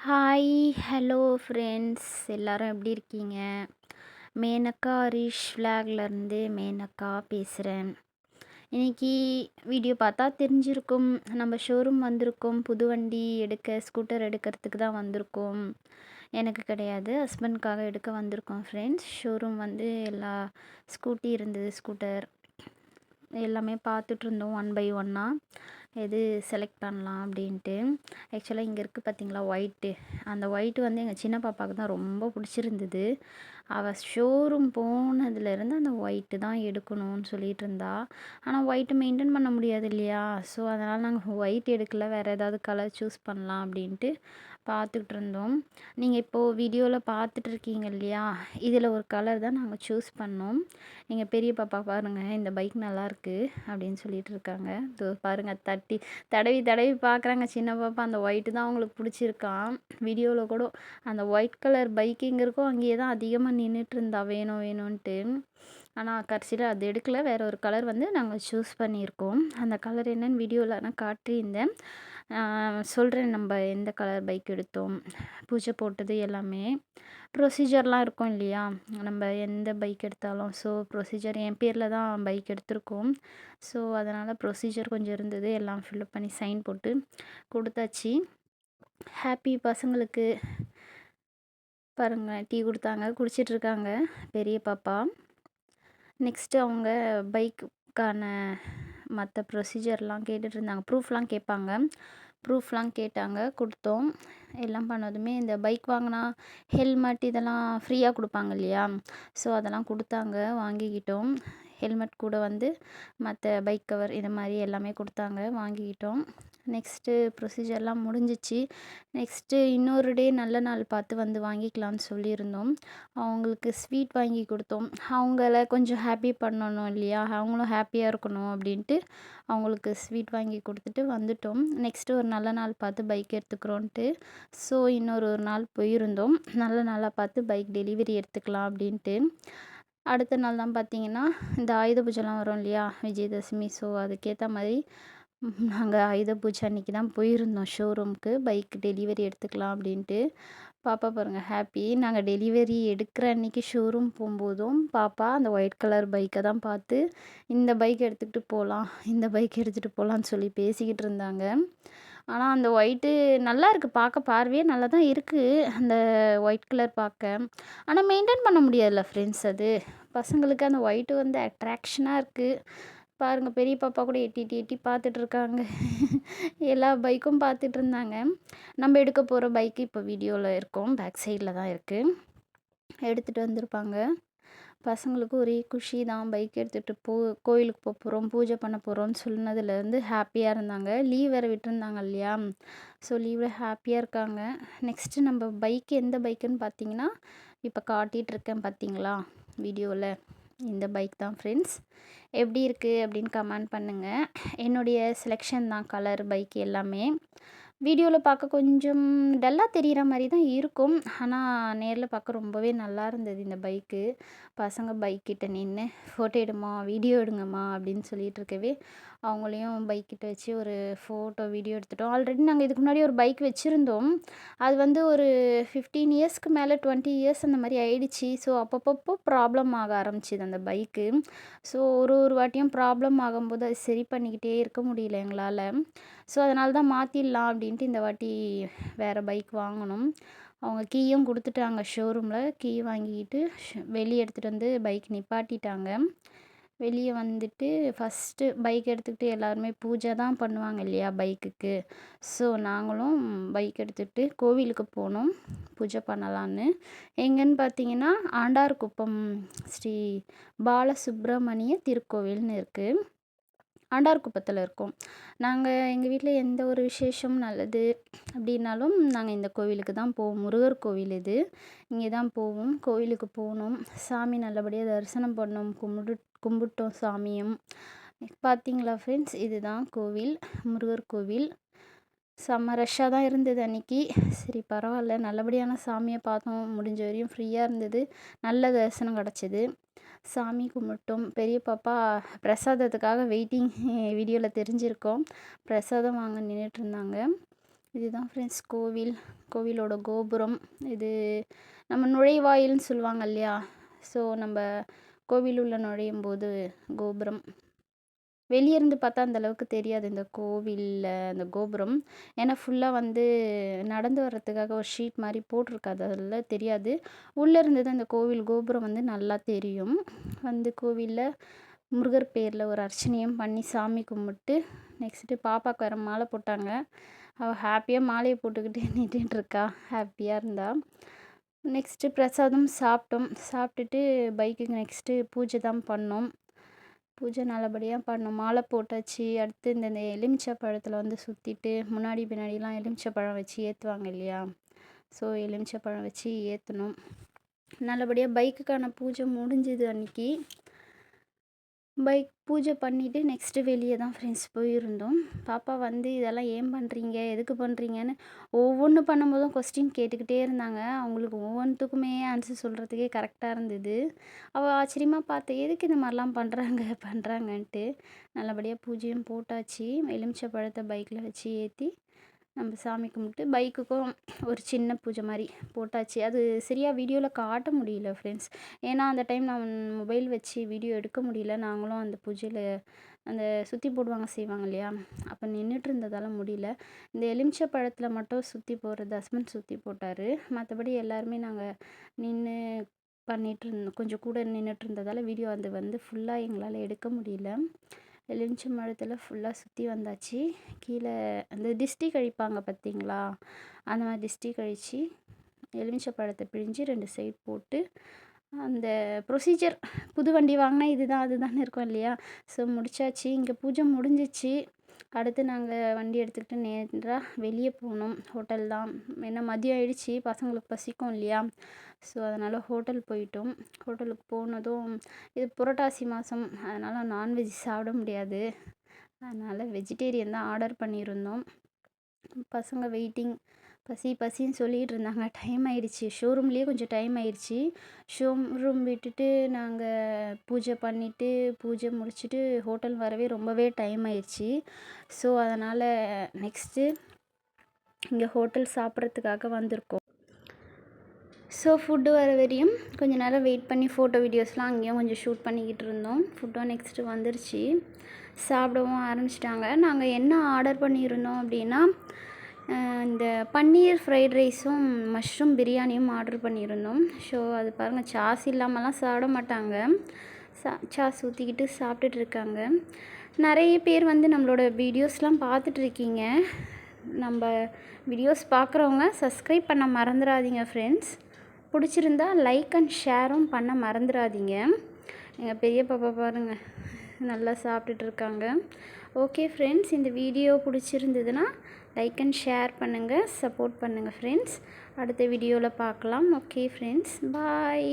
Hi hello friends எல்லாரும் எப்படி இருக்கீங்க? மேனக்கா ஹரிஷ் ஃப்ளாக்லேருந்து மேனக்கா பேசுகிறேன் இன்றைக்கி வீடியோ பார்த்தா தெரிஞ்சிருக்கும். நம்ம ஷோரூம் வந்திருக்கோம். புது வண்டி எடுக்க ஸ்கூட்டர் எடுக்கிறதுக்கு தான் வந்திருக்கோம். எனக்கு கிடையாது. ஹஸ்பண்ட்காக எடுக்க வந்திருக்கோம் ஃப்ரெண்ட்ஸ் ஷோரூம் வந்து எல்லா ஸ்கூட்டி இருந்தது ஸ்கூட்டர் எல்லாமே பார்த்துட்டு இருந்தோம் ஒன் பை ஒன்னாக எது செலக்ட் பண்ணலாம் அப்படின்ட்டு. ஆக்சுவலாக இங்கே இருக்குது பார்த்தீங்களா ஒயிட்டு அந்த ஒயிட்டு வந்து எங்கள் சின்ன பாப்பாவுக்கு தான் ரொம்ப பிடிச்சிருந்தது. அவள் ஷோரூம் போனதுலேருந்து அந்த ஒயிட்டு தான் எடுக்கணும்னு சொல்லிட்டு இருந்தா. ஆனால் ஒயிட்டு மெயின்டைன் பண்ண முடியாது இல்லையா? ஸோ அதனால் நாங்கள் ஒயிட் எடுக்கல. வேறு ஏதாவது கலர் சூஸ் பண்ணலாம் அப்படின்ட்டு பார்த்துக்கிட்டு இருந்தோம் நீங்கள் இப்போது வீடியோவில் பார்த்துட்டு இருக்கீங்க இல்லையா? இதில் ஒரு கலர் தான் நாங்கள் சூஸ் பண்ணோம். நீங்கள் பெரிய பாப்பா பாருங்கள் இந்த பைக் நல்லாயிருக்கு அப்படின்னு சொல்லிட்டு இருக்காங்க இதோ பாருங்கள் தட்டி தடவி தடவி பார்க்குறாங்க. சின்ன பாப்பா அந்த ஒயிட்டு தான் அவங்களுக்கு பிடிச்சிருக்கான் வீடியோவில் கூட அந்த ஒயிட் கலர் பைக் எங்கே இருக்கோ அங்கேயே தான் அதிகமாக நின்றுட்டு இருந்தா வேணும் வேணும்ன்ட்டு. ஆனால் கடைசியில் அது எடுக்கல. வேறு ஒரு கலர் வந்து நாங்கள் சூஸ் பண்ணியிருக்கோம். அந்த கலர் என்னன்னு வீடியோவில் நான் காட்டியிருந்தேன். சொல்கிறேன் நம்ம எந்த கலர் பைக் எடுத்தோம் பூஜை போட்டது எல்லாமே ப்ரொசீஜர்லாம் இருக்கும் இல்லையா? நம்ம எந்த பைக் எடுத்தாலும் ஸோ ப்ரொசீஜர் என் பேரில் தான் பைக் எடுத்திருக்கோம். ஸோ அதனால் ப்ரொசீஜர் கொஞ்சம் இருந்தது. எல்லாம் ஃபில்அப் பண்ணி சைன் போட்டு கொடுத்தாச்சு. ஹாப்பி பசங்களுக்கு பாருங்கள் டீ கொடுத்தாங்க குடிச்சிட்ருக்காங்க பெரிய பாப்பா. நெக்ஸ்ட்டு அவங்க பைக்குக்கான மற்ற ப்ரொசீஜர்லாம் கேட்டுட்டு இருந்தாங்க ப்ரூஃப்லாம் கேட்பாங்க. ப்ரூஃப்லாம் கேட்டாங்க. கொடுத்தோம். எல்லாம் பண்ணதுமே இந்த பைக் வாங்கினா ஹெல்மெட் இதெல்லாம் ஃப்ரீயாக கொடுப்பாங்க இல்லையா? ஸோ அதெல்லாம் கொடுத்தாங்க. வாங்கிக்கிட்டோம். ஹெல்மெட் கூட வந்து மற்ற பைக் கவர் இது மாதிரி எல்லாமே கொடுத்தாங்க வாங்கிக்கிட்டோம். நெக்ஸ்ட்டு ப்ரொசீஜர்லாம் முடிஞ்சிச்சு. நெக்ஸ்ட்டு இன்னொரு டே நல்ல நாள் பார்த்து வந்து வாங்கிக்கலாம்னு சொல்லியிருந்தோம். அவங்களுக்கு ஸ்வீட் வாங்கி கொடுத்தோம். அவங்கள கொஞ்சம் ஹாப்பி பண்ணணும் இல்லையா? அவங்களும் ஹாப்பியாக இருக்கணும் அப்படின்ட்டு அவங்களுக்கு ஸ்வீட் வாங்கி கொடுத்துட்டு வந்துட்டோம். நெக்ஸ்ட்டு ஒரு நல்ல நாள் பார்த்து பைக் எடுத்துக்கிறோன்ட்டு. ஸோ இன்னொரு ஒரு நாள் போயிருந்தோம். நல்ல நாளாக பார்த்து பைக் டெலிவரி எடுத்துக்கலாம் அப்படின்ட்டு. அடுத்த நாள் தான் பார்த்தீங்கன்னா இந்த ஆயுத பூஜைலாம் வரும் இல்லையா? விஜயதசமி. ஸோ அதுக்கேற்ற மாதிரி நாங்கள் ஆயுத பூஜை அன்றைக்கி தான் போயிருந்தோம் ஷோரூம்க்கு பைக் டெலிவரி எடுத்துக்கலாம் அப்படின்ட்டு. பாப்பா பாருங்கள் ஹாப்பி நாங்கள் டெலிவரி எடுக்கிற அன்றைக்கி ஷோரூம் போகும்போதும் பாப்பா அந்த ஒயிட் கலர் பைக்கை தான் பார்த்து இந்த பைக் எடுத்துக்கிட்டு போகலாம் இந்த பைக் எடுத்துகிட்டு போகலான்னு சொல்லி பேசிக்கிட்டு இருந்தாங்க. ஆனால் அந்த ஒயிட்டு நல்லா இருக்குது பார்க்க பார்வையே நல்லா தான் இருக்குது அந்த ஒயிட் கலர் பார்க்க ஆனால் மெயின்டைன் பண்ண முடியாதுல்ல ஃப்ரெண்ட்ஸ் அது. பசங்களுக்கு அந்த ஒயிட்டு வந்து அட்ராக்ஷனாக இருக்குது பாருங்கள் பெரிய பாப்பா கூட எட்டி எட்டி எட்டி பார்த்துட்ருக்காங்க எல்லா பைக்கும் பார்த்துட்டு இருந்தாங்க நம்ம எடுக்க போகிற பைக்கு இப்போ வீடியோவில் இருக்கோம். பேக் சைடில் தான் இருக்குது எடுத்துகிட்டு வந்திருப்பாங்க. பசங்களுக்கு ஒரே குஷி தான். பைக் எடுத்துகிட்டு போ கோயிலுக்கு போக போகிறோம் பூஜை பண்ண போகிறோம்னு சொன்னதுலேருந்து ஹாப்பியாக இருந்தாங்க. லீவ் வேறு விட்டுருந்தாங்க இல்லையா? ஸோ லீவில் ஹாப்பியாக இருக்காங்க. நெக்ஸ்ட்டு நம்ம பைக் எந்த பைக்குன்னு பார்த்தீங்கன்னா இப்போ காட்டிகிட்ருக்கேன் பார்த்தீங்களா வீடியோவில் இந்த பைக் தான் ஃப்ரெண்ட்ஸ் எப்படி இருக்குது அப்படின்னு கமெண்ட் பண்ணுங்கள் என்னுடைய செலெக்ஷன் தான் கலர் பைக் எல்லாமே. வீடியோவில் பார்க்க கொஞ்சம் டல்லாக தெரிகிற மாதிரி தான் இருக்கும். ஆனால் நேரில் பார்க்க ரொம்பவே நல்லா இருந்தது இந்த பைக்கு. பசங்க பைக்கிட்ட நின்று ஃபோட்டோ எடுமா வீடியோ எடுங்கம்மா அப்படின்னு சொல்லிட்டு இருக்கவே அவங்களையும் பைக்கிட்ட வச்சு ஒரு ஃபோட்டோ வீடியோ எடுத்துட்டோம். ஆல்ரெடி நாங்கள் இதுக்கு முன்னாடி ஒரு பைக் வச்சுருந்தோம். அது வந்து ஒரு ஃபிஃப்டீன் இயர்ஸ்க்கு மேலே டுவெண்ட்டி இயர்ஸ் அந்த மாதிரி ஆயிடுச்சு. ஸோ அப்பப்போ ப்ராப்ளம் ஆக ஆரம்பிச்சிது அந்த பைக்கு. ஸோ ஒரு ஒரு வாட்டியும் ப்ராப்ளம் ஆகும்போது அது சரி பண்ணிக்கிட்டே இருக்க முடியல எங்களால். ஸோ அதனால தான் மாற்றிடலாம் அப்படின்னு அப்படின்ட்டு இந்த வாட்டி வேறு பைக் வாங்கினோம் அவங்க கீயும் கொடுத்துட்டாங்க ஷோரூமில் கீ வாங்கிக்கிட்டு வெளியே எடுத்துகிட்டு வந்து பைக் நிப்பாட்டிட்டாங்க. வெளியே வந்துட்டு ஃபஸ்ட்டு பைக் எடுத்துக்கிட்டு எல்லாருமே பூஜை தான் பண்ணுவாங்க இல்லையா பைக்குக்கு. ஸோ நாங்களும் பைக் எடுத்துகிட்டு கோவிலுக்கு போனோம். பூஜை பண்ணலான்னு. எங்கேன்னு பார்த்தீங்கன்னா ஆண்டார்குப்பம் ஸ்ரீ பாலசுப்ரமணிய திருக்கோவில்னு இருக்குது ஆண்டார்குப்பத்தில் இருக்கோம். நாங்கள் எங்கள் வீட்டில் எந்த ஒரு விசேஷம் நல்லது அப்படின்னாலும் நாங்கள் இந்த கோவிலுக்கு தான் போவோம். முருகர் கோவில் இது. இங்கே தான் போவோம். கோவிலுக்கு போகணும். சாமி நல்லபடியாக தரிசனம் பண்ணோம் கும்பிடு கும்பிட்டோம் சாமியும். பார்த்தீங்களா ஃப்ரெண்ட்ஸ் இதுதான் கோவில். முருகர் கோவில். செம்ம ரஷ்ஷாக தான் இருந்தது அன்றைக்கி சரி பரவாயில்ல. நல்லபடியான சாமியை பார்த்தோம். முடிஞ்ச வரையும் ஃப்ரீயாக இருந்தது. நல்ல தரிசனம் கிடச்சிது. சாமி கும்பிட்டோம். பெரிய பாப்பா பிரசாதத்துக்காக வெயிட்டிங் வீடியோவில் தெரிஞ்சிருக்கோம். பிரசாதம் வாங்க நின்றுட்டு இருந்தாங்க. இதுதான் ஃப்ரெண்ட்ஸ் கோவில். கோவிலோட கோபுரம். இது நம்ம நுழைவாயில்னு சொல்லுவாங்க இல்லையா? ஸோ நம்ம கோவில் உள்ள நுழையும் போது கோபுரம். வெளியேருந்து பார்த்தா அந்த அளவுக்கு தெரியாது. இந்த கோவிலில் அந்த கோபுரம். ஏன்னா ஃபுல்லாக வந்து நடந்து வர்றதுக்காக ஒரு ஷீட் மாதிரி போட்டிருக்காது. அதில் தெரியாது. உள்ளே இருந்தது அந்த கோவில் கோபுரம் வந்து நல்லா தெரியும். வந்து கோவிலில் முருகர் பேரில் ஒரு அர்ச்சனையும் பண்ணி சாமி கும்பிட்டு நெக்ஸ்ட்டு பாப்பாவுக்கு வேறு மாலை போட்டாங்க. அவள் ஹாப்பியாக மாலையை போட்டுக்கிட்டு நின்றுட்டு இருக்கா. ஹாப்பியாக இருந்தா. நெக்ஸ்ட்டு பிரசாதம் சாப்பிட்டோம். சாப்பிட்டுட்டு பைக்குக்கு நெக்ஸ்ட்டு பூஜை தான் பண்ணோம். பூஜை நல்லபடியாக பண்ணோம் மாலை போட்டாச்சு. அடுத்து இந்த இந்த எலுமிச்சை பழத்தில் வந்து சுற்றிட்டு முன்னாடி பின்னாடிலாம் எலுமிச்சை பழம் வச்சு ஏற்றுவாங்க இல்லையா? ஸோ எலுமிச்சை பழம் வச்சு ஏற்றணும் நல்லபடியாக பைக்குக்கான பூஜை முடிஞ்சுது அன்றைக்கி பைக் பூஜை பண்ணிவிட்டு நெக்ஸ்ட்டு வெளியே தான் ஃப்ரெண்ட்ஸ் போயிருந்தோம். பாப்பா வந்து இதெல்லாம் ஏன் பண்ணுறீங்க எதுக்கு பண்ணுறீங்கன்னு ஒவ்வொன்று பண்ணும்போதும் கொஸ்டின் கேட்டுக்கிட்டே இருந்தாங்க. அவங்களுக்கு ஒவ்வொன்றுத்துக்குமே ஆன்சர் சொல்கிறதுக்கே கரெக்டாக இருந்தது. அவள் ஆச்சரியமாக பார்த்து எதுக்கு இந்த மாதிரிலாம் பண்ணுறாங்க பண்ணுறாங்கன்ட்டு நல்லபடியாக பூஜையும் போட்டாச்சு. எலுமிச்சை பழத்தை பைக்கில் வச்சு ஏற்றி நம்ம சாமி கும்பிட்டு பைக்குக்கும் ஒரு சின்ன பூஜை மாதிரி போட்டாச்சு. அது சரியாக வீடியோவில் காட்ட முடியல ஃப்ரெண்ட்ஸ் ஏன்னா அந்த டைம் நான் மொபைல் வச்சு வீடியோ எடுக்க முடியல. நாங்களும் அந்த பூஜையில் அந்த சுற்றி போடுவாங்க செய்வாங்க இல்லையா? அப்போ நின்றுட்டு இருந்ததால் முடியல. இந்த எலுமிச்சை பழத்தில் மட்டும் சுற்றி போடுறது ஹஸ்பண்ட் சுற்றி போட்டார். மற்றபடி எல்லாருமே நாங்கள் நின்று பண்ணிகிட்டு இருந்தோம். கொஞ்சம் கூட நின்றுட்டு இருந்ததால் வீடியோ அது வந்து ஃபுல்லாக எங்களால் எடுக்க முடியல. எலுமிச்சை மரத்தில் ஃபுல்லாக சுற்றி வந்தாச்சு. கீழே அந்த டிஸ்டி கழிப்பாங்க பார்த்தீங்களா அந்த மாதிரி டிஸ்டி கழித்து எலுமிச்சை பழத்தை பிழிஞ்சு ரெண்டு சைட் போட்டு அந்த ப்ரொசீஜர் புது வண்டி வாங்கினா இதுதான் அதுதான் இருக்கும் இல்லையா? ஸோ முடிச்சாச்சு. இங்கே பூஜை முடிஞ்சிச்சு. அடுத்து நாங்கள் வண்டி எடுத்துக்கிட்டு நேராக வெளியே போனோம் ஹோட்டல் தான். ஏன்னா மதியம் ஆயிடுச்சு. பசங்களுக்கு பசிக்கும் இல்லையா? ஸோ அதனால் ஹோட்டல் போயிட்டோம். ஹோட்டலுக்கு போனதும் இது புரட்டாசி மாதம் அதனால் நான்வெஜ் சாப்பிட முடியாது. அதனால் வெஜிடேரியன் தான் ஆர்டர் பண்ணியிருந்தோம். பசங்க வெயிட்டிங் பசி பசின்னு சொல்லிகிட்டு இருந்தாங்க. டைம் ஆயிடுச்சு. ஷோரூம்லேயே கொஞ்சம் டைம் ஆயிடுச்சு. ஷோரூம் விட்டுட்டு நாங்கள் பூஜை பண்ணிவிட்டு பூஜை முடிச்சுட்டு ஹோட்டல் வரவே ரொம்பவே டைம் ஆயிடுச்சு. ஸோ அதனால் நெக்ஸ்ட்டு இங்கே ஹோட்டல் சாப்பிட்றதுக்காக வந்திருக்கோம். ஸோ ஃபுட்டு வர வரையும் கொஞ்சம் நேரம் வெயிட் பண்ணி ஃபோட்டோ வீடியோஸ்லாம் அங்கேயும் கொஞ்சம் ஷூட் பண்ணிக்கிட்டு இருந்தோம். ஃபுட்டும் நெக்ஸ்ட்டு வந்துருச்சு. சாப்பிடவும் ஆரம்பிச்சிட்டாங்க. நாங்கள் என்ன ஆர்டர் பண்ணியிருந்தோம் அப்படின்னா இந்த பன்னீர் ஃப்ரைட் ரைஸும் மஷ்ரூம் பிரியாணியும் ஆர்டர் பண்ணியிருந்தோம். ஸோ அது பாருங்கள் சாஸ் இல்லாமலாம் சாப்பிட மாட்டாங்க. சா சாஸ் ஊற்றிக்கிட்டு சாப்பிட்டுட்டு இருக்காங்க நிறைய பேர் வந்து நம்மளோட வீடியோஸ்லாம் பார்த்துட்ருக்கீங்க. நம்ம வீடியோஸ் பார்க்குறவங்க சப்ஸ்கிரைப் பண்ண மறந்துடாதீங்க ஃப்ரெண்ட்ஸ் பிடிச்சிருந்தா லைக் அண்ட் ஷேரும் பண்ண மறந்துடாதீங்க எங்கள் பெரிய பாப்பா பாருங்கள் நல்லா சாப்பிட்டுட்டு இருக்காங்க ஓகே ஃப்ரெண்ட்ஸ் இந்த வீடியோ பிடிச்சிருந்ததுன்னா லைக் அண்ட் ஷேர் பண்ணுங்கள் சப்போர்ட் பண்ணுங்கள் ஃப்ரெண்ட்ஸ் அடுத்த வீடியோவில் பார்க்கலாம். Okay friends bye